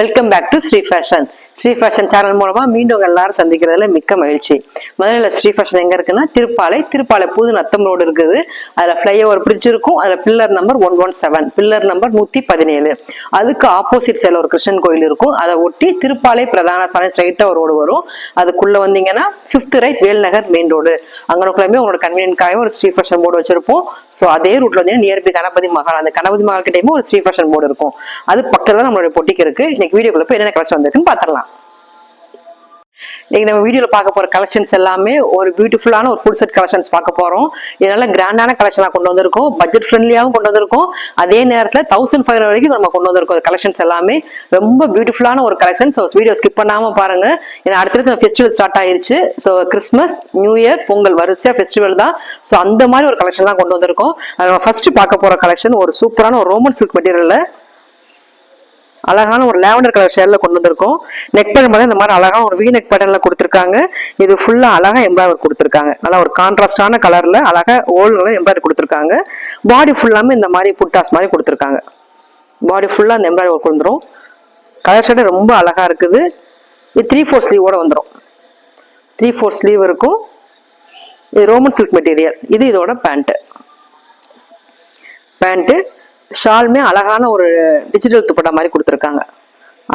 Hi friends welcome back to Sri fashion Sri fashion channel மூலமா மீண்டும் உங்க எல்லாரும் சந்திக்கிறதுல மிக்க மகிழ்ச்சி. முதல்ல ஸ்ரீ ஃபேஷன் எங்க இருக்குன்னா திருப்பாலை. திருப்பாலை புது நத்தம் ரோடு இருக்குது. அதுல ஃப்ளைஓவர் பிரிட்ஜ் இருக்கும் அதுல pillar number one one seven pillar number நூத்தி பதினேழு அதுக்கு ஆப்போசிட் சைடில் ஒரு கிருஷ்ணன் கோயில் இருக்கும். அதை ஒட்டி திருப்பாலை பிரதான சாலை ஸ்ட்ரைட்டாக ஒரு ரோடு வரும். அதுக்குள்ள வந்தீங்கன்னா fifth right Velnagar main road அங்கனக்குள்ளமே உங்களோட கன்வீனியன்ட்காக ஒரு ஸ்ரீ ஃபேஷன் போர்டு வச்சிருப்போம். ஸோ அதே ரூட்ல வந்து நியர்பை கணபதி மகால். அந்த கணபதி மகால் கிட்டேயுமே ஒரு ஸ்ரீ ஃபேஷன் போர்டு இருக்கும். அது பக்கத்தில் நம்மளுடைய பொட்டிக்கு இருக்கு. இன்னைக்கு வீடியோக்குள்ள போய் என்னென்ன கலெக்ஷன் வந்திருக்குன்னு பார்த்துடலாம் இன்னைக்கு நம்ம வீடியோவில் பார்க்க போகிற கலெக்ஷன்ஸ் எல்லாமே ஒரு பியூட்டிஃபுல்லான ஒரு ஃபுல் செட் கலெக்ஷன்ஸ் பார்க்க போகிறோம் இதனால் கிராண்டான கலெக்ஷனாக கொண்டு வந்திருக்கோம். பட்ஜெட் ஃப்ரெண்ட்லியாகவும் கொண்டு வந்திருக்கோம். அதே நேரத்தில் தௌசண்ட் ஃபைவ் வரைக்கும் நம்ம கொண்டு வந்திருக்கோம் கலெக்ஷன்ஸ் எல்லாமே. ரொம்ப பியூட்டிஃபுல்லான ஒரு கலெக்ஷன் ஸோ வீடியோ ஸ்கிப் பண்ணாமல் பாருங்கள் ஏன்னா அடுத்தடுத்து ஃபெஸ்டிவல் ஸ்டார்ட் ஆயிருச்சு. So Christmas new year Pongal வரிசையா ஃபெஸ்டிவல் தான். ஸோ அந்த மாதிரி ஒரு கலெக்ஷன் தான் கொண்டு வந்திருக்கோம். ஃபர்ஸ்ட் பார்க்க போகிற கலெக்ஷன் ஒரு சூப்பரான ஒரு ரோமன் சில்க் மெட்டீரியலில் அழகான ஒரு லேவண்டர் கலர் ஷேட்ல கொண்டு வந்திருக்கோம். நெக் பேட்டர்ன் பார்த்தா இந்த மாதிரி அழகான ஒரு வி நெக் பேட்டர்ன்ல கொடுத்துருக்காங்க. இது ஃபுல்லா அழகா எம்ப்ராய்டர் கொடுத்துருக்காங்க. நல்லா ஒரு கான்ட்ராஸ்டான கலர்ல அழகா ஓல்டுல எம்ப்ராய்டர் கொடுத்துருக்காங்க. பாடி ஃபுல்லாமே இந்த மாதிரி புட்டாஸ் மாதிரி கொடுத்துருக்காங்க. பாடி ஃபுல்லா அந்த எம்ப்ராய்டர் ஒர்க் வந்துடும் கலர் ஷேடு ரொம்ப அழகா இருக்குது. இது த்ரீ ஃபோர் ஸ்லீவோட வந்துடும் த்ரீ ஃபோர் ஸ்லீவ் இருக்கும். இது ரோமன் சில்க் மெட்டீரியல் இது இதோட பேண்ட்டு பேண்ட்டு ஷாலுமே அழகான ஒரு டிஜிட்டல் துப்பட்டா மாதிரி கொடுத்துருக்காங்க.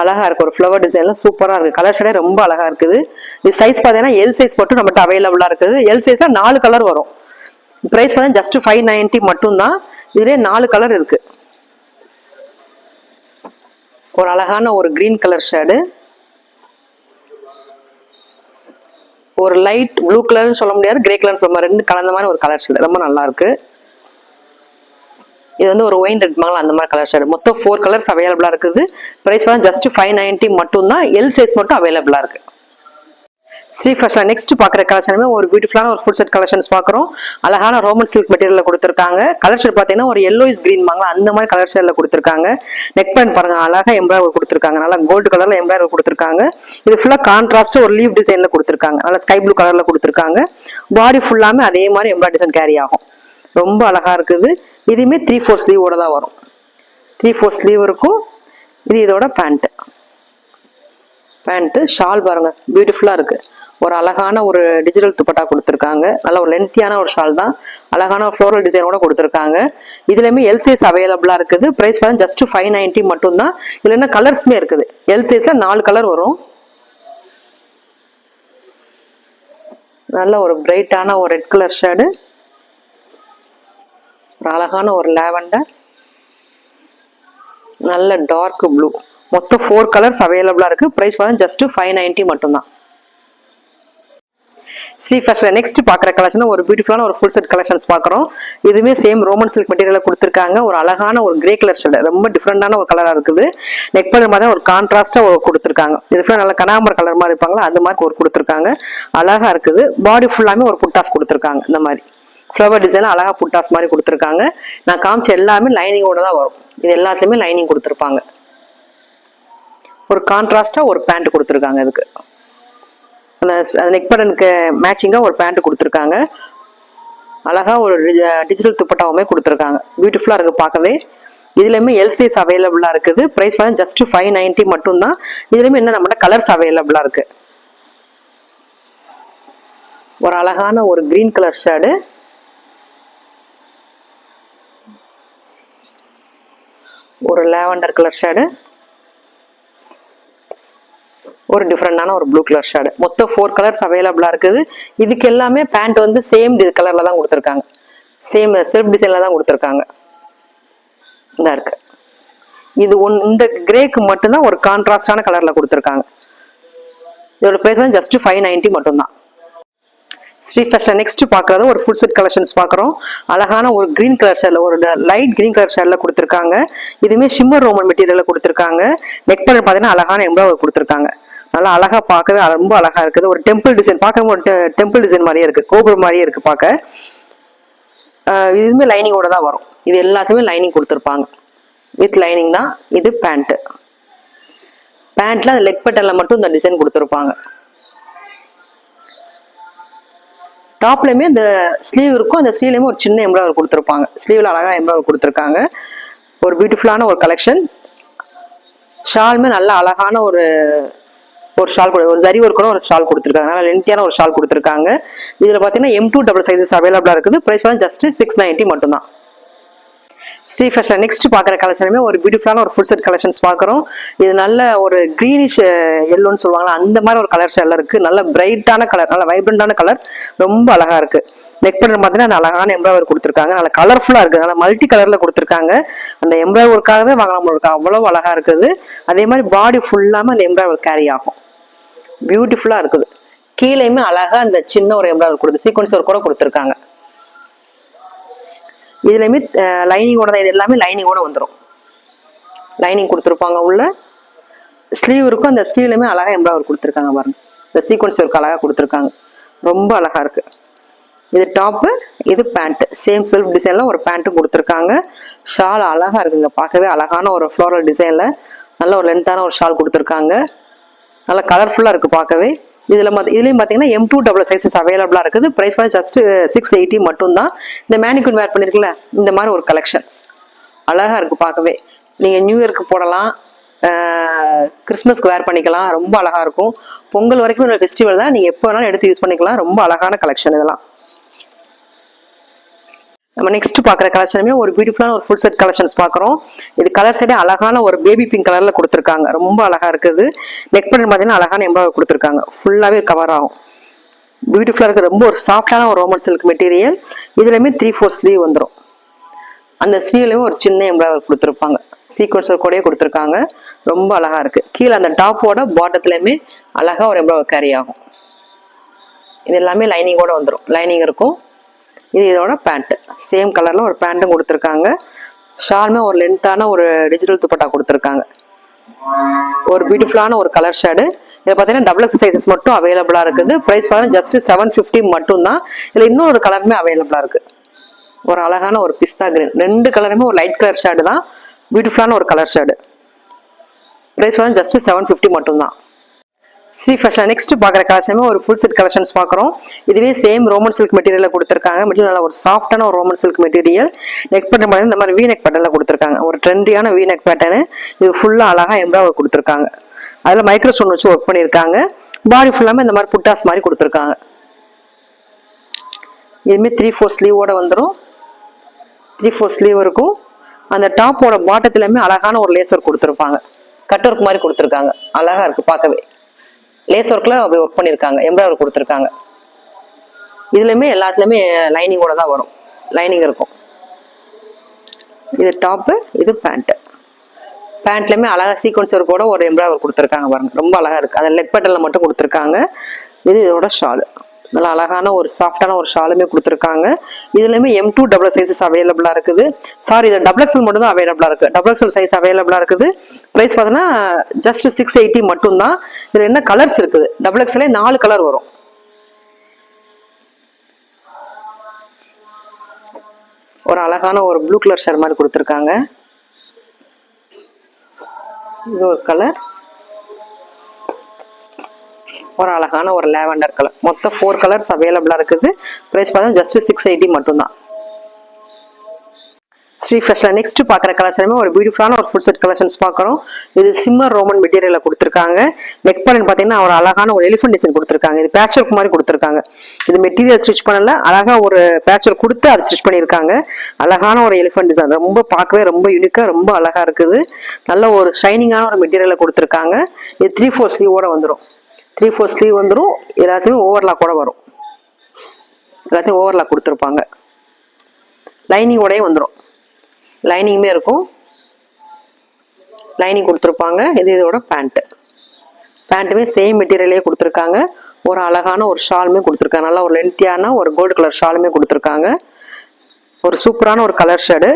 அழகா இருக்கு ஒரு ஃப்ளவர் டிசைன்லாம் சூப்பராக இருக்கு. கலர் ஷேடே ரொம்ப அழகா இருக்குது. இது சைஸ் பார்த்தீங்கன்னா எல் சைஸ் மட்டும் நம்மகிட்ட அவைலபிளாக இருக்குது. எல் சைஸா நாலு கலர் வரும். ப்ரைஸ் பார்த்தீங்கன்னா ஜஸ்ட் ஃபைவ் நைன்ட்டி மட்டும்தான். இதுலேயே நாலு கலர் இருக்கு. ஒரு அழகான ஒரு கிரீன் கலர் ஷேடு ஒரு லைட் ப்ளூ கலர்னு சொல்ல முடியாது கிரே கலர்னு சொல்ல ரெண்டு கலந்த மாதிரி ஒரு கலர் ஷேடு ரொம்ப நல்லா இருக்குது இது வந்து ஒரு ஒயின் ரெட் மங்களம் அந்த மாதிரி கலர் ஷேடு மொத்தம் ஃபோர் கலர்ஸ் அவைலபிளாக இருக்குது. ப்ரைஸ் பார்த்தா ஜஸ்ட் ஃபைவ் நைன்ட்டி மட்டும் தான் எல் சைஸ் மட்டும் அவைலபிளாக இருக்குது ஸ்ரீ ஃபர்ஸ்ட் நெக்ஸ்ட் பார்க்குற கலெக்ஷனுமே ஒரு பியூட்டிஃபுல்லான ஒரு ஃபுல் செட் கலெக்ஷன்ஸ் பார்க்குறோம். அழகான ரோமன் சில்க் மெட்டீரியல் கொடுத்துருக்காங்க. கலர் ஷேட் பார்த்தீங்கன்னா ஒரு எல்லோ இஸ் க்ரீன் வாங்கலாம் அந்த மாதிரி கலர் ஷேடில் கொடுத்துருக்காங்க. நெக் பேண்ட் பாருங்க அழகாக எம்ப்ராய்டர் கொடுத்துருக்காங்க. நல்லா கோல்டு கலரில் எம்ப்ராய்டர் கொடுத்துருக்காங்க. இது ஃபுல்லாக கான்ட்ராஸ்ட் ஒரு லீவ் டிசைனில் கொடுத்துருக்காங்க. நல்லா ஸ்கை ப்ளூ கலரில் கொடுத்துருக்காங்க. பாடி ஃபுல்லாமே அதே மாதிரி எம்ப்ராய்டர் டிசைன் கேரி ஆகும். ரொம்ப அழகாக இருக்குது. இதுவுமே த்ரீ ஃபோர் ஸ்லீவோட தான் வரும். த்ரீ ஃபோர் ஸ்லீவ் இருக்கும். இது இதோட பேண்ட்டு பேண்ட்டு ஷால் பாருங்க. பியூட்டிஃபுல்லாக இருக்குது ஒரு அழகான ஒரு டிஜிட்டல் துப்பட்டா கொடுத்துருக்காங்க. நல்ல ஒரு லென்த்தியான ஒரு ஷால் தான். அழகான ஒரு ஃப்ளோரல் டிசைனோட கொடுத்துருக்காங்க. இதுலேயுமே எல் சைஸ் அவைலபிளாக இருக்குது. ப்ரைஸ் பார்த்தா ஜஸ்ட் ஃபைவ் நைன்ட்டி மட்டும்தான் இல்லைன்னா கலர்ஸுமே இருக்குது. எல் சைஸில் நாலு கலர் வரும். நல்ல ஒரு பிரைட்டான ஒரு ரெட் கலர் ஷேடு ஒரு அழகான ஒரு லேவண்டர். நல்ல டார்க் ப்ளூ மொத்தம் ஃபோர் கலர்ஸ் அவைலபிளாக இருக்குது ப்ரைஸ் பார்த்தா ஜஸ்ட்டு ஃபைவ் நைன்ட்டி மட்டும்தான். ஸ்ரீ ஃபேஷன் நெக்ஸ்ட் பார்க்குற கலெக்ஷன் ஒரு பியூட்டிஃபுல்லான ஒரு ஃபுல் செட் கலெக்ஷன்ஸ் பார்க்குறோம். இதுவுமே சேம் ரோமன் சில்க் மெட்டீரியலில் கொடுத்துருக்காங்க. ஒரு அழகான ஒரு கிரே கலர் ஷேட் ரொம்ப டிஃப்ரெண்டான ஒரு கலராக இருக்குது. நெக் பண்ண மாதிரி ஒரு கான்ட்ராஸ்ட்டாக ஒரு கொடுத்துருக்காங்க. இது ஃபுல்லாக நல்ல கனாமர் கலர் மாதிரி இருப்பாங்களா? அந்த மாதிரி ஒரு கொடுத்துருக்காங்க. அழகாக இருக்குது. பாடி ஃபுல்லாமே ஒரு புட்டாஸ் கொடுத்துருக்காங்க. இந்த மாதிரி. ஃப்ளவர் டிசைன் அழகாக புட்டாஸ் மாதிரி கொடுத்துருக்காங்க. நான் காமிச்ச எல்லாமே லைனிங்கோட தான் வரும். இது எல்லாத்துலேயுமே லைனிங் கொடுத்துருப்பாங்க. ஒரு கான்ட்ராஸ்டாக ஒரு பேண்ட் கொடுத்துருக்காங்க இதுக்கு. அந்த நெக் பட்டனுக்கு மேட்சிங்காக ஒரு பேண்ட் கொடுத்துருக்காங்க. அழகாக ஒரு டிஜிட்டல் துப்பட்டாவுமே கொடுத்துருக்காங்க. பியூட்டிஃபுல்லாக இருக்குது பார்க்கவே. இதுலையுமே எல் சைஸ் அவைலபிளாக இருக்குது. ப்ரைஸ் பார்த்தா ஜஸ்ட் ஃபைவ் நைன்ட்டி மட்டும்தான். இதுலையுமே என்ன நம்மகிட்ட கலர்ஸ் அவைலபிளாக இருக்குது ஒரு அழகான ஒரு க்ரீன் கலர் ஷேடு ஒரு லேவண்டர் கலர் ஷேடு ஒரு டிஃப்ரெண்டான ஒரு ப்ளூ கலர் ஷேடு மொத்தம் ஃபோர் கலர்ஸ் அவைலபிளாக இருக்குது. இதுக்கு எல்லாமே பேண்ட் வந்து சேம் கலரில் தான் கொடுத்துருக்காங்க. சேம் செல்ஃப் டிசைனில் தான் கொடுத்துருக்காங்க. இதாக இருக்கு. இது ஒன் இந்த கிரேக்கு மட்டும்தான் ஒரு கான்ட்ராஸ்டான கலரில் கொடுத்துருக்காங்க. இதோட பிரைஸ் வந்து ஜஸ்ட் ஃபைவ் நைன்ட்டி மட்டும்தான். ஸ்ரீ ஃபேஷன் நெக்ஸ்ட் பார்க்குறது ஒரு ஃபுல் செட் கலெக்ஷன்ஸ் பார்க்குறோம். அழகான ஒரு க்ரீன் கலர் ஷேடில் ஒரு லைட் க்ரீன் கலர் ஷேடில் கொடுத்துருக்காங்க. இதுவுமே ஷிம்மர் ரோமன் மெட்டீரியலில் கொடுத்துருக்காங்க. நெக் பண்ண பார்த்தீங்கன்னா அழகான எம்ப்ராய்டர் கொடுத்துருக்காங்க. நல்லா அழகாக பார்க்கவே ரொம்ப அழகாக இருக்குது. ஒரு டெம்பிள் டிசைன் பார்க்கும்போது ஒரு டெம்பிள் டிசைன் மாதிரியே இருக்குது கோபுரம் மாதிரியே இருக்குது பார்க்க. இதுவுமே லைனிங்கோட தான் வரும். இது எல்லாத்துக்குமே லைனிங் கொடுத்துருப்பாங்க. வித் லைனிங் தான் இது பேண்ட்டு பேண்ட்டில் அந்த லெக் பட்டன்ல மட்டும் இந்த டிசைன் கொடுத்துருப்பாங்க. டாப்லேயுமே இந்த ஸ்லீவ் இருக்கும். அந்த ஸ்லீவ்லயுமே ஒரு சின்ன எம்ப்ராய்டர் கொடுத்துருப்பாங்க. ஸ்லீவில் அழகாக எம்ப்ராய்டர் கொடுத்துருக்காங்க. ஒரு பியூட்டிஃபுல்லான ஒரு கலெக்ஷன் ஷாலுமே நல்ல அழகான ஒரு ஒரு ஷால் கொடு ஒரு ஜரி ஒர்க்கோட ஒரு ஷால் கொடுத்துருக்காங்க. நல்லா லென்த்தியான ஒரு ஷால் கொடுத்துருக்காங்க. இதில் பார்த்தீங்கன்னா எம் டூ டபுள் சைஸஸ் அவைலபிளாக இருக்குது. ப்ரைஸ் வந்து ஜஸ்ட் சிக்ஸ் நைன்ட்டி மட்டும்தான். ஸ்ரீ ஃபேஷன் நெக்ஸ்ட் பார்க்குற கலெக்ஷனுமே ஒரு பியூட்டிஃபுல்லான ஒரு ஃபுல் செட் கலெக்ஷன்ஸ் பார்க்குறோம். இது நல்ல ஒரு க்ரீனிஷ் எல்லோன்னு சொல்லுவாங்களா அந்த மாதிரி ஒரு கலர்ஸ் எல்லாம் இருக்குது நல்ல பிரைட்டான கலர் நல்ல வைப்ரண்டான கலர் ரொம்ப அழகாக இருக்குது நெக் பண்ணுற பார்த்தீங்கன்னா அந்த அழகான எம்ப்ராய்டரி கொடுத்துருக்காங்க. நல்ல கலர்ஃபுல்லாக இருக்குது நல்லா மல்டி கலரில் கொடுத்துருக்காங்க. அந்த எம்ப்ராய்டரி ஒர்க்காகவே வாங்கலாம் இருக்கு அவ்வளோ அழகாக இருக்குது. அதே மாதிரி பாடி ஃபுல்லாமல் அந்த எம்ப்ராய்டரி கேரி ஆகும். பியூட்டிஃபுல்லாக இருக்குது. கீழேயுமே அழகாக அந்த சின்ன ஒரு எம்ப்ராய்டரி கொடுத்து சீக்வன்ஸ் ஒர்க் கூட கொடுத்துருக்காங்க. இதுலையுமே லைனிங்கோட தான் இது எல்லாமே லைனிங்கோட வந்துடும் லைனிங் கொடுத்துருப்பாங்க உள்ள. ஸ்லீவ் இருக்கும் அந்த ஸ்லீவ்லையுமே அழகாக எம்ப்ராய்டர் கொடுத்துருக்காங்க பாருங்க. இந்த சீக்வன்ஸ் ஒர்க் அழகாக கொடுத்துருக்காங்க. ரொம்ப அழகாக இருக்கு. இது டாப்பு இது பேண்ட்டு சேம் செல்ஃப் டிசைனில் ஒரு பேண்ட்டும் கொடுத்துருக்காங்க. ஷால் அழகாக இருக்குங்க பார்க்கவே அழகான ஒரு ஃப்ளோரல் டிசைனில் நல்ல ஒரு லென்த்தான ஒரு ஷால் கொடுத்துருக்காங்க. நல்லா கலர்ஃபுல்லாக இருக்குது பார்க்கவே. இதில் மத் இதுலேயும் பார்த்தீங்கன்னா எம் டூ டபுள் சைஸஸ் அவைலபிளாக இருக்குது. ப்ரைஸ் வந்து ஜஸ்ட் சிக்ஸ் எயிட்டி மட்டும்தான். இந்த மேனிக்குன் வேர் பண்ணியிருக்குல்ல இந்த மாதிரி ஒரு கலெக்ஷன்ஸ் அழகாக இருக்குது பார்க்கவே. நீங்கள் நியூ இயர்க்கு போடலாம். கிறிஸ்மஸ்க்கு வேர் பண்ணிக்கலாம். ரொம்ப அழகாக இருக்கும். பொங்கல் வரைக்கும் ஒரு ஃபெஸ்டிவல் தான். நீங்கள் எப்போ வேணாலும் எடுத்து யூஸ் பண்ணிக்கலாம். ரொம்ப அழகான கலெக்ஷன் இதெல்லாம். நம்ம நெக்ஸ்ட் பார்க்குற கலெக்ஷனுமே ஒரு பியூட்டிஃபுல்லான ஒரு ஃபுல் செட் கலெக்ஷன்ஸ் பார்க்குறோம். இது கலர் சைடே அழகான ஒரு பேபி பிங்க் கலரில் கொடுத்துருக்காங்க. ரொம்ப அழகாக இருக்குது. நெக் பட்டன் பார்த்தீங்கன்னா அழகான எம்ப்ராய்டரி கொடுத்துருக்காங்க. ஃபுல்லாகவே கவர் ஆகும். பியூட்டிஃபுல்லாக இருக்குது. ரொம்ப ஒரு சாஃப்டான ஒரு ரோமன் சில்க் மெட்டீரியல் இதுலையுமே த்ரீ ஃபோர் ஸ்லீவ் வந்துடும் அந்த ஸ்லீவ்லையும் ஒரு சின்ன எம்ப்ராய்டர் கொடுத்துருப்பாங்க. சீக்வன்சர் கூடயே கொடுத்துருக்காங்க. ரொம்ப அழகாக இருக்குது கீழே அந்த டாப்போட பாட்டத்துலையுமே அழகாக ஒரு எம்ப்ராய்டர் கேரி ஆகும். இது எல்லாமே லைனிங்கோட வந்துடும் லைனிங் இருக்கும். இது இதோட பேண்ட்டு சேம் கலரில் ஒரு பேண்ட்டும் கொடுத்துருக்காங்க. ஷாலுமே ஒரு லென்த்தான ஒரு டிஜிட்டல் துப்பட்டா கொடுத்துருக்காங்க. ஒரு பியூட்டிஃபுல்லான ஒரு கலர் ஷேடு இதில் பார்த்தீங்கன்னா டபுள் எக்ஸ் சைஸஸ் மட்டும் அவைலபிளாக இருக்குது. ப்ரைஸ் பார்த்தீங்கன்னா ஜஸ்ட் செவன் ஃபிஃப்டி மட்டும்தான். இதில் இன்னொரு கலருமே அவைலபிளாக இருக்குது ஒரு அழகான ஒரு பிஸ்தா கிரீன் ரெண்டு கலருமே ஒரு லைட் கலர் ஷேடு தான். பியூட்டிஃபுல்லான ஒரு கலர் ஷேடு ப்ரைஸ் பார்த்தீங்கன்னா ஜஸ்ட் செவன் ஃபிஃப்டி மட்டும்தான். ஸ்ரீ ஃபேஷன் நெக்ஸ்ட் பார்க்குற கலெக்ஷனுமே ஒரு ஃபுல் செட் கலெக்ஷன்ஸ் பார்க்குறோம். இதுவே சேம் ரோமன் சில்க் மெட்டீரியலில் கொடுத்துருக்காங்க. மெட்டீரியல் நல்லா ஒரு சாஃப்டான ஒரு Roman silk material neck button பார்த்தீங்கன்னா இந்த மாதிரி வீ நெக் பேட்டர்னில் கொடுத்துருக்காங்க. ஒரு ட்ரெண்டியான வீ நெக் பேட்டர்னு இது ஃபுல்லாக அழகாக எம்ப்ராய்டர் கொடுத்துருக்காங்க. அதில் மைக்ரோ ஸ்டோன் வச்சு ஒர்க் பண்ணியிருக்காங்க. பாடி ஃபுல்லாமே இந்த மாதிரி புட்டாஸ் மாதிரி கொடுத்துருக்காங்க. இதுவுமே த்ரீ ஃபோர் ஸ்லீவோட வந்துடும் த்ரீ ஃபோர் ஸ்லீவ் இருக்கும். அந்த டாப்போட பாட்டத்துலையுமே அழகான ஒரு லேசர் கொடுத்துருப்பாங்க. கட் ஒர்க் மாதிரி கொடுத்துருக்காங்க. அழகாக இருக்குது பார்க்கவே. லேஸ் ஒர்க்கில் அப்படி ஒர்க் பண்ணியிருக்காங்க எம்ப்ராய்டர் கொடுத்துருக்காங்க. இதுலையுமே எல்லாத்துலேயுமே லைனிங்கோட தான் வரும். லைனிங் இருக்கும். இது டாப்பு இது பேண்ட்டு பேண்ட்லேயுமே அழகாக சீக்வன்ஸ் ஒர்க்கோட ஒரு எம்ப்ராய்டர் கொடுத்துருக்காங்க பாருங்கள் ரொம்ப அழகாக இருக்குது அந்த லெக் பட்டலில் மட்டும் கொடுத்துருக்காங்க. இது இதோட ஷாலு நல்ல அழகான ஒரு சாஃப்டான ஒரு ஷாலுமே கொடுத்துருக்காங்க. இதுலையுமே எம் டூ டபுள் சைஸஸ் அவைலபிளாக இருக்குது. சாரி இது டபுள் எக்ஸல் மட்டும் தான் அவைலபிளாக இருக்குது டபுள் எக்ஸல் சைஸ் அவைலபிளாக இருக்குது. ப்ரைஸ் பார்த்தீங்கன்னா ஜஸ்ட் சிக்ஸ் எயிட்டி மட்டும்தான். இதில் என்ன கலர்ஸ் இருக்குது? டபுள் எக்ஸ்எல்லே நாலு கலர் வரும். ஒரு அழகான ஒரு ப்ளூ கலர் ஷேர் மாதிரி கொடுத்துருக்காங்க. இது ஒரு கலர் ஒரு அழகான ஒரு லேவண்டர் கலர் மொத்தம் ஃபோர் கலர்ஸ் அவைலபிளாக இருக்குது. ப்ரைஸ் பார்த்தா ஜஸ்ட் சிக்ஸ் எயிட்டி மட்டும்தான். ஸ்ரீ ஃபேஷன் நெக்ஸ்ட் பார்க்குற கலெக்ஷனுமே ஒரு பியூட்டிஃபுல்லான ஒரு ஃபுட் செட் கலெக்ஷன்ஸ் பார்க்குறோம். இது சிம்மர் ரோமன் மெட்டீரியலில் கொடுத்துருக்காங்க. நெக் பண்ணன் பார்த்தீங்கன்னா ஒரு அழகான ஒரு எலிஃபென்ட் டிசைன் கொடுத்துருக்காங்க. இது பேட்ச் ஒர்க் மாதிரி கொடுத்துருக்காங்க. இது மெட்டீரியல் ஸ்டிச் பண்ணல. அழகாக ஒரு பேட்ச் ஒர்க் கொடுத்து அதை ஸ்டிச் பண்ணியிருக்காங்க. அழகான ஒரு எலிஃபென்ட் டிசைன் ரொம்ப பார்க்கவே ரொம்ப யூனிக்காக ரொம்ப அழகாக இருக்குது. நல்ல ஒரு ஷைனிங்கான ஒரு மெட்டீரியலை கொடுத்துருக்காங்க. இது த்ரீ ஃபோர் ஸ்லீவோட வந்துடும் த்ரீ ஃபோர் ஸ்லீவ் வந்துடும் எல்லாத்தையுமே ஓவர்லாக் கூட வரும். எல்லாத்தையும் ஓவர்லாக் கொடுத்துருப்பாங்க. லைனிங்கோடயே வந்துடும் லைனிங்குமே இருக்கும். லைனிங் கொடுத்துருப்பாங்க. இது இதோட பேண்ட்டு பேண்ட்டுமே சேம் மெட்டீரியலே கொடுத்துருக்காங்க. ஒரு அழகான ஒரு ஷாலுமே கொடுத்துருக்காங்க. நல்லா ஒரு லென்த்தியான ஒரு கோல்டு கலர் ஷாலுமே கொடுத்துருக்காங்க. ஒரு சூப்பரான ஒரு கலர் ஷேடு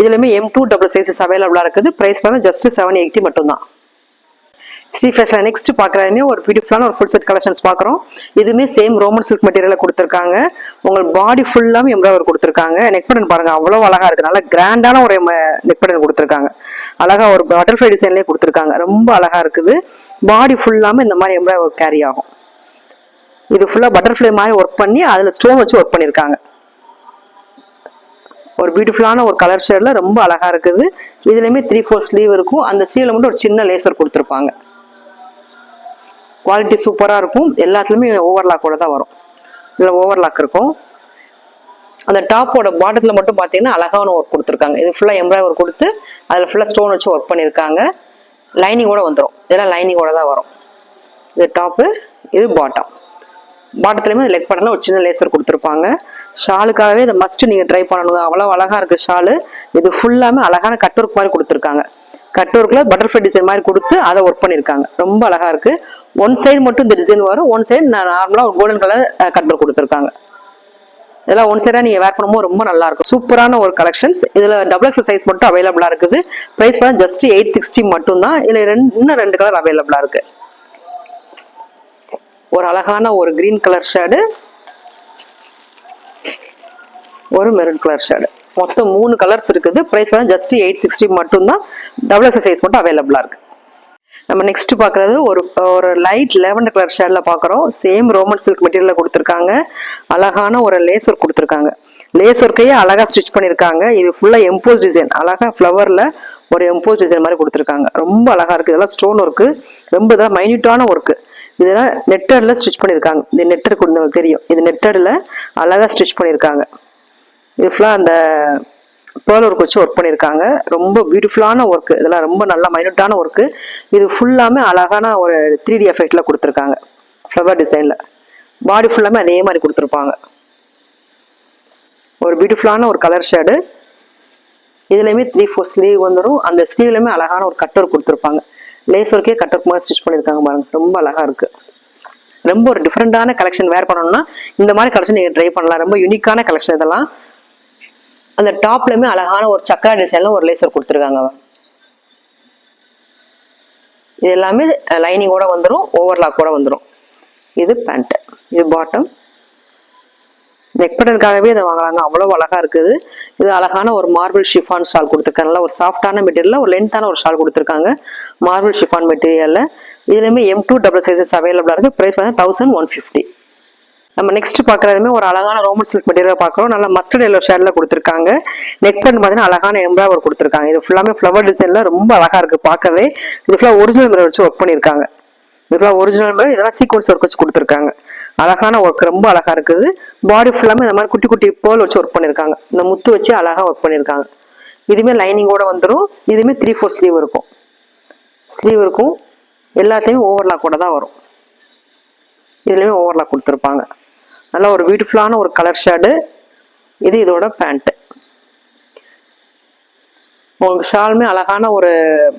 இதுலையுமே எம் டூ டபுள் சைஸஸ் அவைலபிளாக இருக்குது. ப்ரைஸ் பார்த்தா ஜஸ்ட் செவன் எயிட்டி மட்டும்தான். ஸ்ரீ ஃபேஷன் நெக்ஸ்ட் பார்க்குறதுமே ஒரு பியூட்டிஃபுல்லான ஒரு ஃபுல் செட் கலெக்ஷன்ஸ் பார்க்குறோம் இதுவுமே சேம் ரோமன் சில்க் மெட்டீரியலில் கொடுத்துருக்காங்க. உங்கள் பாடி ஃபுல்லாகவும் எம்ப்ராய்டர் கொடுத்துருக்காங்க. நெக் பட்டன் அவ்வளோ அழகாக இருக்குது நல்லா கிராண்டான ஒரு நெக் பட்டன் கொடுத்துருக்காங்க. அழகாக ஒரு பட்டர்ஃப்ளை டிசைன்லேயே கொடுத்துருக்காங்க. ரொம்ப அழகாக இருக்குது. பாடி ஃபுல்லாமல் இந்த மாதிரி எம்ப்ராய்டர் கேரி ஆகும். இது ஃபுல்லாக பட்டர்ஃப்ளை மாதிரி ஒர்க் பண்ணி அதில் ஸ்டோன் வச்சு ஒர்க் பண்ணியிருக்காங்க. ஒரு பியூட்டிஃபுல்லான ஒரு கலர் ஷேடில் ரொம்ப அழகாக இருக்குது. இதுலேயுமே த்ரீ ஃபோர் ஸ்லீவ் இருக்கும். அந்த ஸ்லீவில் மட்டும் ஒரு சின்ன லேசர் கொடுத்துருப்பாங்க. குவாலிட்டி சூப்பராக இருக்கும். எல்லாத்துலேயுமே ஓவர்லாக்கோட தான் வரும். இதில் ஓவர்லாக் இருக்கும். அந்த டாப்போட பாட்டத்தில் மட்டும் பார்த்தீங்கன்னா அழகான ஒர்க் கொடுத்துருக்காங்க. இது ஃபுல்லாக எம்ப்ராய்டர் கொடுத்து அதில் ஃபுல்லாக ஸ்டோன் வச்சு ஒர்க் பண்ணியிருக்காங்க. லைனிங்கோட வந்துடும் இதெல்லாம் லைனிங்கோட தான் வரும். இது டாப்பு இது பாட்டம் பாட்டத்துலேயுமே லெக் பட்டனில் ஒரு சின்ன லேசர் கொடுத்துருப்பாங்க. ஷாலுக்காகவே இதை மஸ்ட் நீங்கள் ட்ரை பண்ணணும். அவ்வளோ அழகாக இருக்குது ஷாலு இது ஃபுல்லாமே அழகான கட் மாதிரி கொடுத்துருக்காங்க. கட் ஒர்க்கில் பட்டர்ஃப்ளை டிசைன் மாதிரி கொடுத்து அதை ஒர்க் பண்ணியிருக்காங்க. ரொம்ப அழகாக இருக்குது ஒன் சைடு மட்டும் இந்த டிசைன் வரும். ஒன் சைடு நார்மலாக ஒரு கோல்டன் கலர் கட் ஒர்க் கொடுத்துருக்காங்க. இதெல்லாம் ஒன் சைடாக நீங்கள் வேர் பண்ணும்போது ரொம்ப நல்லா இருக்கும். சூப்பரான ஒரு கலெக்ஷன்ஸ் இதில் டபுள் எக்ஸல் சைஸ் மட்டும் அவைலபிளாக இருக்குது. ப்ரைஸ் பார்த்தா ஜஸ்ட் எயிட் சிக்ஸ்டி மட்டும் தான் இதில் ரெண்டு இன்னும் ரெண்டு கலர் அவைலபிளாக இருக்குது ஒரு அழகான ஒரு கிரீன் கலர் ஷேடு ஒரு மெரூன் கலர் ஷேடு மொத்தம் மூணு கலர்ஸ் இருக்குது. ப்ரைஸ் பார்த்தா ஜஸ்ட் எயிட் சிக்ஸ்டி மட்டும் தான் டபுள் எக்ஸல் சைஸ் மட்டும் அவைலபிளாக இருக்குது நம்ம நெக்ஸ்ட் பார்க்குறது ஒரு ஒரு லைட் லெவன் கலர் ஷேடில் பார்க்குறோம். சேம் ரோமன் சில்க் மெட்டீரியலில் கொடுத்துருக்காங்க. அழகான ஒரு லேஸ் ஒர்க் கொடுத்துருக்காங்க. லேஸ் ஒர்க்கையே அழகாக ஸ்டிச் பண்ணியிருக்காங்க. இது ஃபுல்லாக எம்போஸ் டிசைன் அழகாக ஃப்ளவரில் ஒரு எம்போஸ் டிசைன் மாதிரி கொடுத்துருக்காங்க. ரொம்ப அழகாக இருக்குது இதெல்லாம் ஸ்டோன் ஒர்க்கு ரொம்ப இதெல்லாம் மைன்யூட்டான ஒர்க்கு இதெல்லாம் நெட்டடில் ஸ்டிச் பண்ணியிருக்காங்க. இந்த நெட்டர் கொடுத்தவங்களுக்கு தெரியும். இது நெட்டடில் அழகாக ஸ்டிச் பண்ணியிருக்காங்க. இது ஃபுல்லாக அந்த பேர்ல் ஒர்க் வச்சு ஒர்க் பண்ணியிருக்காங்க ரொம்ப பியூட்டிஃபுல்லான ஒர்க்கு இதெல்லாம் ரொம்ப நல்லா மைனூட்டான ஒர்க்கு இது ஃபுல்லாமே அழகான ஒரு த்ரீ டி எஃபெக்டில் கொடுத்துருக்காங்க. ஃப்ளவர் டிசைனில் பாடி ஃபுல்லாமே அதே மாதிரி கொடுத்துருப்பாங்க. ஒரு பியூட்டிஃபுல்லான ஒரு கலர் ஷேடு இதுலேயுமே த்ரீ ஃபோர் ஸ்லீவ் வந்துடும் அந்த ஸ்லீவ்லையுமே அழகான ஒரு கட்டர் கொடுத்துருப்பாங்க. லேஸ் ஒர்க்கே கட்டர் மாதிரி ஸ்டிச் பண்ணியிருக்காங்க பாருங்க. ரொம்ப அழகாக இருக்குது ரொம்ப ஒரு டிஃப்ரெண்ட்டான கலெக்ஷன் வேர் பண்ணணும்னா இந்த மாதிரி கலெக்ஷன் நீங்கள் ட்ரை பண்ணலாம். ரொம்ப யூனிக்கான கலெக்ஷன் இதெல்லாம். அந்த டாப்லயுமே அழகான ஒரு சக்கரா டிசைன்ல ஒரு லேசர் கொடுத்துருக்காங்க இது எல்லாமே லைனிங்கோட வந்துடும் ஓவர்லாக் கூட வந்துடும் இது பேண்ட் இது பாட்டம் நெக் பட்டனுக்காகவே இதை வாங்குறாங்க. அவ்வளோ அழகாக இருக்குது. இது அழகான ஒரு மார்பிள் ஷிஃபான் ஷால் கொடுத்துருக்காங்க நல்லா ஒரு சாஃப்டான மெட்டீரியலில் ஒரு லென்த்தான ஒரு ஷால் கொடுத்துருக்காங்க. மார்பிள் ஷிஃபான் மெட்டீரியலில் இதுலேயுமே எம் டூ டபுள் சைஸஸ் அவைலபிளாக இருக்குது ப்ரைஸ் பார்த்தா தௌசண்ட் ஒன் ஃபிஃப்டி நம்ம நெக்ஸ்ட் பார்க்குறதுமே ஒரு அழகான ரோமன் சில்க் மெட்டீரியல் பார்க்குறோம் நல்ல மஸ்டர்ட் எல்லோ ஷேடில் கொடுத்துருக்காங்க. நெக் பண்ணி பார்த்தீங்கன்னா அழகான எம்ப்ராய்டர் கொடுத்துருக்காங்க. இது ஃபுல்லாமே ஃப்ளவர் டிசைனில் ரொம்ப அழகாக இருக்குது பார்க்கவே. இது ஃபுல்லாக ஒரிஜினல் மிரர் வச்சு ஒர்க் பண்ணியிருக்காங்க. இதெல்லாம் ஒரிஜினல் மாதிரி இதெல்லாம் சீக்வன்ஸ் ஒர்க் வச்சு கொடுத்துருக்காங்க. அழகான ஒர்க் ரொம்ப அழகாக இருக்குது. பாடி ஃபுல்லாமே இந்த மாதிரி குட்டி குட்டி பேர்ல் வச்சு ஒர்க் பண்ணியிருக்காங்க. இந்த முத்து வச்சு அழகாக ஒர்க் பண்ணியிருக்காங்க. இதுவுமே லைனிங்கோட வந்துடும் இதுவுமே த்ரீ ஃபோர் ஸ்லீவ் இருக்கும். ஸ்லீவ் இருக்கும். எல்லாத்துலேயும் ஓவர்லாக் கூட தான் வரும். இதுலேயுமே ஓவர்லாக் கொடுத்துருப்பாங்க. நல்ல ஒரு பியூட்டிஃபுல்லான ஒரு கலர் ஷேடு இது இதோட பேண்ட்டு உங்களுக்கு ஷாலுமே அழகான ஒரு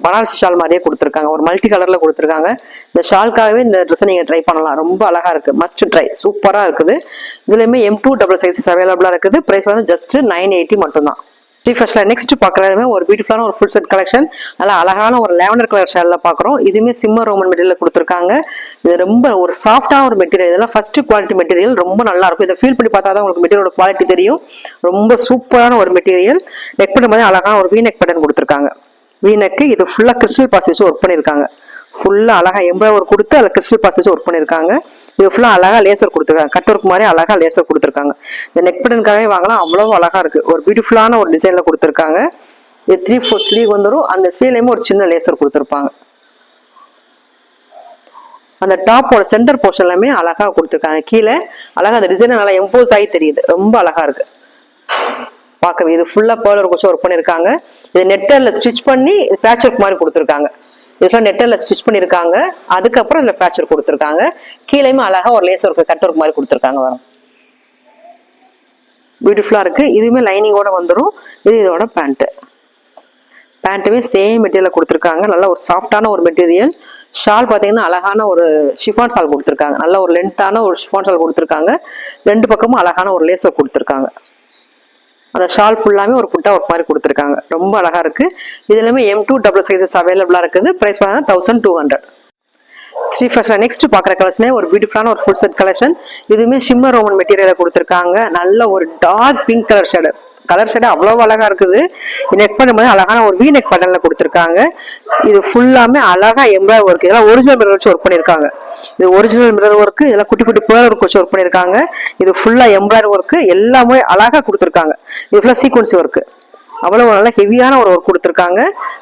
பனாரசி ஷால் மாதிரியே கொடுத்துருக்காங்க. ஒரு மல்டி கலரில் கொடுத்துருக்காங்க. இந்த ஷால்க்காகவே இந்த ட்ரெஸ்ஸை நீங்கள் ட்ரை பண்ணலாம். ரொம்ப அழகாக இருக்குது மஸ்ட் ட்ரை சூப்பராக இருக்குது. இதுலேயுமே எம் டூ டபுள் சைஸஸ் அவைலபிளாக இருக்குது. ப்ரைஸ் வந்து ஜஸ்ட்டு நைன் எயிட்டி மட்டும்தான். ஸ்ரீ ஃபர்ஸ்ட்ல நெக்ஸ்ட் பார்க்குறதுமே ஒரு பியூட்டிஃபுல்லான ஒரு ஃபுல் செட் கலெக்ஷன் நல்லா அழகான ஒரு லேவண்டர் கலர் ஷேல்ல பார்க்குறோம். இதுவுமே சிம்மர் ரோமன் மெட்டீரியல் கொடுத்துருக்காங்க. இது ரொம்ப ஒரு சாஃப்டான ஒரு மெட்டீரியல் இதெல்லாம் ஃபர்ஸ்ட் குவாலிட்டி மெட்டீரியல் ரொம்ப நல்லா இருக்கும். இதை ஃபீல் பண்ணி பார்த்தா தான் உங்களுக்கு மெட்டீரியலோட குவாலிட்டி தெரியும். ரொம்ப சூப்பரான ஒரு மெட்டீரியல் நெக் பண்ணும்போது அழகான ஒரு வீ நெக் பட்டன் கொடுத்துருக்காங்க. வீணக்கு இது ஃபுல்லாக கிறிஸ்டல் பாஸ் ஒர்க் பண்ணியிருக்காங்க ஃபுல்லாக அழகாக எம்ப்ராய்டர் கொடுத்து அதில் கிறிஸ்டல் பாசேஜ் ஒர்க் பண்ணியிருக்காங்க இது ஃபுல்லாக அழகாக லேசர் கொடுத்துருக்காங்க. கட் ஒர்க் மாதிரி அழகாக லேசர் கொடுத்துருக்காங்க. இந்த நெக் பட்டனுக்காகவே வாங்கலாம். அவ்வளோ அழகாக இருக்குது ஒரு பியூட்டிஃபுல்லான ஒரு டிசைனில் கொடுத்துருக்காங்க. இது த்ரீ ஃபோர் ஸ்லீவ் வந்துடும் அந்த ஸ்லீவ்லேயுமே ஒரு சின்ன லேசர் கொடுத்துருப்பாங்க. அந்த டாப்போட சென்டர் போர்ஷன் எல்லாமே அழகாக கொடுத்துருக்காங்க. கீழே அழகாக அந்த டிசைன் நல்லா எம்போஸ் ஆகி தெரியுது. ரொம்ப அழகாக இருக்குது பார்க்கவே இது ஃபுல்லாக பேர்லர் கொச்சு ஒர்க் பண்ணியிருக்காங்க இது நெட்டரில் ஸ்டிச் பண்ணி பேட்ச் ஒர்க் மாதிரி கொடுத்துருக்காங்க. இதெல்லாம் நெட்டரில் ஸ்டிச் பண்ணியிருக்காங்க அதுக்கப்புறம் இதில் பேட்ச் ஒர்க் கொடுத்துருக்காங்க. கீழேயுமே அழகாக ஒரு லேஸ் ஒர்க் கட் ஒர்க் மாதிரி கொடுத்துருக்காங்க வரும். பியூட்டிஃபுல்லாக இருக்கு. இதுவுமே லைனிங்கோட வந்துடும் இது இதோட பேண்ட்டு பேண்ட்டுமே சேம் மெட்டீரியல் கொடுத்துருக்காங்க. நல்ல ஒரு சாஃப்டான ஒரு மெட்டீரியல் ஷால் பார்த்தீங்கன்னா அழகான ஒரு ஷிஃபான் ஷால் கொடுத்துருக்காங்க. நல்ல ஒரு லென்த்தான ஒரு ஷிஃபான் ஷால் கொடுத்துருக்காங்க. ரெண்டு பக்கமும் அழகான ஒரு லேசர் கொடுத்துருக்காங்க. அந்த ஷால் ஃபுல்லாமே ஒரு புட்டா ஒர்க் மாதிரி கொடுத்துருக்காங்க. ரொம்ப அழகா இருக்கு. இதுலையுமே எம் டூ டபுள் சைஸஸ் அவைலபிளா இருக்குது. பிரைஸ் பார்த்தா thousand two hundred Sri fashion next பார்க்குற கலெக்ஷனே ஒரு பியூட்டிஃபுல்லான ஒரு ஃபுல் செட் கலெக்ஷன் இதுவுமே ஷிம்மர் ரோமன் மெட்டீரியலை கொடுத்துருக்காங்க. நல்ல ஒரு dark pink colour shade colour shade அவ்வளோ அழகா இருக்குது. நெக் பண்ணும்போது அழகான ஒரு வி நெக் பட்டன்ல கொடுத்துருக்காங்க. இது ஃபுல்லாமே அழகா எம்ப்ராய்டர் ஒர்க் இதெல்லாம் ஒரிஜினல் மிரர் வச்சு ஒர்க் பண்ணியிருக்காங்க. இது ஒரிஜினல் மிரர் ஒர்க்கு இதெல்லாம் குட்டி குட்டி புலர் ஒர்க் வச்சு ஒர்க் பண்ணியிருக்காங்க. இது ஃபுல்லா எம்ப்ராய்டர் ஒர்க்கு எல்லாமே அழகா கொடுத்துருக்காங்க. இது ஃபுல்லா சீக்வன்ஸ் ஒர்க்கு அவ்வளோ நல்லா ஹெவியான ஒரு ஒர்க் கொடுத்துருக்காங்க.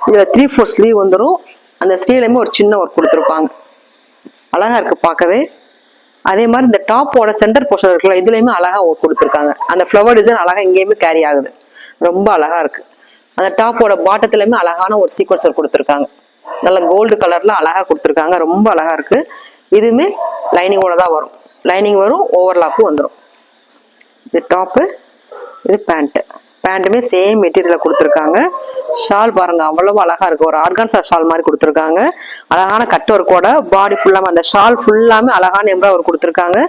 இதில் த்ரீ ஃபோர் ஸ்லீவ் வந்துடும் அந்த ஸ்லீவ்லையுமே ஒரு சின்ன ஒர்க் கொடுத்துருப்பாங்க. அழகாக இருக்குது பார்க்கவே. அதே மாதிரி இந்த டாப்போட சென்டர் போர்ஷன் இருக்குல்ல இதுலயுமே அழகா கொடுத்துருக்காங்க. அந்த ஃப்ளவர் டிசைன் அழகா எங்கேயுமே கேரி ஆகுது. ரொம்ப அழகா இருக்கு. அந்த டாப்போட பாட்டத்துலயுமே அழகான ஒரு சீக்வன்சர் கொடுத்துருக்காங்க. நல்ல கோல்டு கலர்ல அழகா கொடுத்துருக்காங்க. ரொம்ப அழகா இருக்கு. இதுவுமே லைனிங்கோட தான் வரும். லைனிங் வரும் ஓவர்லாக்கும் வந்துடும் இது டாப்பு இது பேண்ட்டு பேண்ட்டுமே சேம் மெட்டீரியலில் கொடுத்துருக்காங்க. ஷால் பாருங்க அவ்வளவு அழகா இருக்குது ஒரு ஆர்கான்சா ஷால் மாதிரி கொடுத்துருக்காங்க. அழகான கட் ஒர்க்கோட பாடி ஃபுல்லாமே அந்த ஷால் ஃபுல்லாமே அழகான எம்ப்ராய்டர் கொடுத்துருக்காங்க.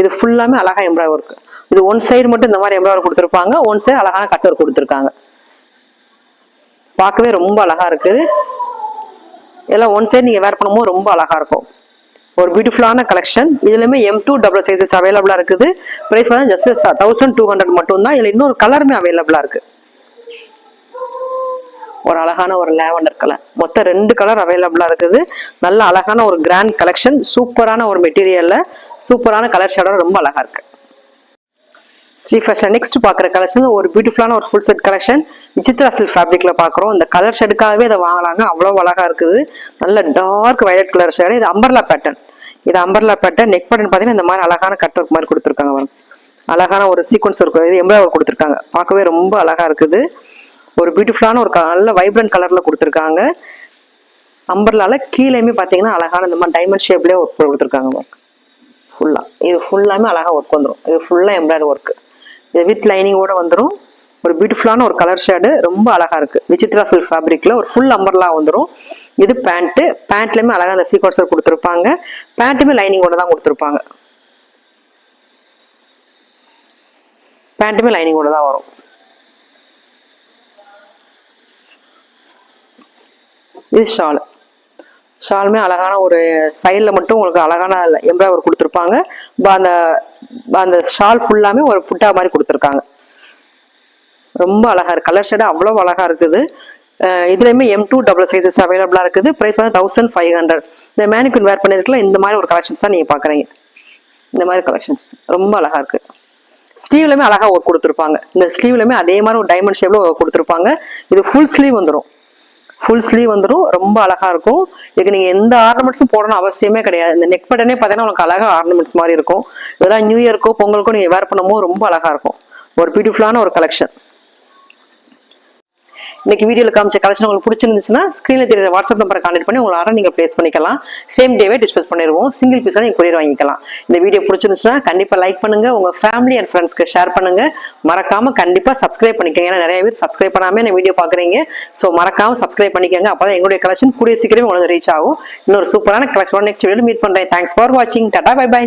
இது ஃபுல்லாமே அழகா எம்ப்ராய்டர் ஒர்க் இது ஒன் சைடு மட்டும் இந்த மாதிரி எம்ப்ராய்டர் கொடுத்துருப்பாங்க. ஒன் சைடு அழகான கட் ஒர்க் கொடுத்துருக்காங்க. பார்க்கவே ரொம்ப அழகா இருக்கு. இதெல்லாம் ஒன் சைடு நீங்க வேர் பண்ணும்போது ரொம்ப அழகா இருக்கும். ஒரு பியூட்டிஃபுல்லான கலெக்ஷன் இதுலயுமே எம் டூ டபுள் சைஸஸ் அவைலபிளா இருக்குது. பிரைஸ் பார்த்தா ஜஸ்ட் தௌசண்ட் டூ ஹண்ட்ரட் மட்டும் தான் இதுல இன்னொரு கலருமே அவைலபிளா இருக்கு. ஒரு அழகான ஒரு லேவண்டர் கலர் மொத்தம் ரெண்டு கலர் அவைலபிளா இருக்குது. நல்ல அழகான ஒரு கிராண்ட் கலெக்ஷன் சூப்பரான ஒரு மெட்டீரியல்ல சூப்பரான கலர் ஷேடோட ரொம்ப அழகா இருக்கு. ஸ்ரீ ஃபேஷன் நெக்ஸ்ட் பார்க்குற கலெக்ஷன் ஒரு பியூட்டிஃபுல்லான ஒரு full set collection Vichitra silk ஃபேப்ரிக்ல பார்க்குறோம். இந்த கலர் ஷெடுக்காகவே இதை வாங்கலாங்க அவ்வளோ அழகாக இருக்குது. நல்ல டார்க் வயலட் கலர் ஷேடு இது அம்பர்லா பேட்டர்ன் இது அம்பர்லா பேட்டை நெக் பட்டன் பார்த்தீங்கன்னா இந்த மாதிரி அழகான கட் ஒர்க் மாதிரி கொடுத்துருக்காங்க மேடம் அழகான ஒரு சீக்வன்ஸ் ஒர்க் இது எம்ப்ராய்டர் கொடுத்துருக்காங்க. பார்க்கவே ரொம்ப அழகாக இருக்குது. ஒரு பியூட்டிஃபுல்லான ஒரு நல்ல வைப்ரண்ட் கலரில் கொடுத்துருக்காங்க. அம்பர்லால கீழேயுமே பார்த்தீங்கன்னா அழகான இந்த மாதிரி டைமண்ட் ஷேப்லேயே ஒர்க் கொடுத்துருக்காங்க ஃபுல்லா இது ஃபுல்லாமே அழகாக ஒர்க் வந்துடும் இது ஃபுல்லாக எம்ப்ராய்டர் ஒர்க் இது வித் லைனிங்கோட வந்துடும் ஒரு பியூட்டிஃபுல்லான ஒரு கலர் ஷேடு ரொம்ப அழகாக இருக்குது விசித்ரா சில்க் ஃபேப்ரிக்கில் ஒரு ஃபுல் அம்பர்லாம் வந்துடும் இது பேண்ட்டு பேண்ட்லேயுமே அழகாக அந்த சீக்வன்சர் கொடுத்துருப்பாங்க. பேண்ட்டுமே லைனிங்கோட தான் கொடுத்துருப்பாங்க. பேண்ட்டுமே லைனிங்கோட தான் வரும். இது ஷால் ஷாலுமே அழகான ஒரு சைடில் மட்டும் உங்களுக்கு அழகான எம்ப்ராய்டர் கொடுத்துருப்பாங்க. அந்த அந்த ஷால் ஃபுல்லாமே ஒரு புட்டா மாதிரி கொடுத்துருக்காங்க. ரொம்ப அழகா இருக்கு. கலர் ஷேடு அவ்வளோ அழகா இருக்குது. இதுலேயுமே எம் டூ டபுள் சைஸஸ் அவைலபிளாக இருக்குது. ப்ரைஸ் வந்து தௌசண்ட் ஃபைவ் ஹண்ட்ரட் இந்த மேனிக்குன் வேர் பண்ணிருக்கல இந்த மாதிரி ஒரு கலெக்ஷன்ஸ் தான் நீங்கள் பார்க்குறீங்க இந்த மாதிரி கலெக்ஷன்ஸ் ரொம்ப அழகா இருக்கு. ஸ்லீவ்லையுமே அழகாக ஒர்க் கொடுத்துருப்பாங்க. இந்த ஸ்லீவ்லையுமே அதே மாதிரி ஒரு டைமண்ட் ஷேப்ல கொடுத்துருப்பாங்க. இது ஃபுல் ஸ்லீவ் வந்துடும் ஃபுல் ஸ்லீவ் வந்துடும் ரொம்ப அழகாக இருக்கும். இதுக்கு நீங்கள் எந்த ஆர்னமெண்ட்ஸும் போடணும் அவசியமே கிடையாது. இந்த நெக் பட்டனே பார்த்தீங்கன்னா உங்களுக்கு அழகா ஆர்னமெண்ட்ஸ் மாதிரி இருக்கும். இதெல்லாம் நியூ இயர்க்கோ பொங்கலுக்கோ நீங்கள் வேர் பண்ணும்போது ரொம்ப அழகாக இருக்கும். ஒரு பியூட்டிஃபுல்லான ஒரு கலெக்ஷன் இன்னைக்கு வீடியோவில் காமிச்ச கலெக்ஷன் உங்களுக்கு பிடிச்சிருந்துச்சுன்னா ஸ்க்ரீனில் தெரியுற வாட்ஸ்அப் நம்பரை கான்டெக்ட் பண்ணி உங்களை ஆர்டர் நீங்க பிளேஸ் பண்ணிக்கலாம். சேம் டேவே டிஸ்பஸ் பண்ணிடுவோம் சிங்கிள் பீஸாக நீங்கள் கொரியர் வாங்கிக்கலாம். இந்த வீடியோ பிடிச்சிருந்துச்சுன்னா கண்டிப்பா லைக் பண்ணுங்க. உங்க ஃபேமிலி அண்ட் ஃப்ரெண்ட்ஸ்க்கு ஷேர் பண்ணுங்க. மறக்காம கண்டிப்பா சப்ஸ்கிரைப் பண்ணிக்கோங்க. ஏன்னா நிறைய பேர் சப்ஸ்கிரைப் பண்ணாம இந்த வீடியோ பார்க்குறீங்க ஸோ மறக்காம சப்ஸ்கிரைப் பண்ணிக்கோங்க. அப்பதான் எங்களுடைய கலெக்ஷன் கூடிய சீக்கிரமே உங்களுக்கு ரீச் ஆகும். இன்னொரு சூப்பரான கலெக்ஷன் நெக்ஸ்ட் வீடியோ மீட் பண்றேன். தேங்க்ஸ் ஃபார் வாட்சிங் டாடா பை பை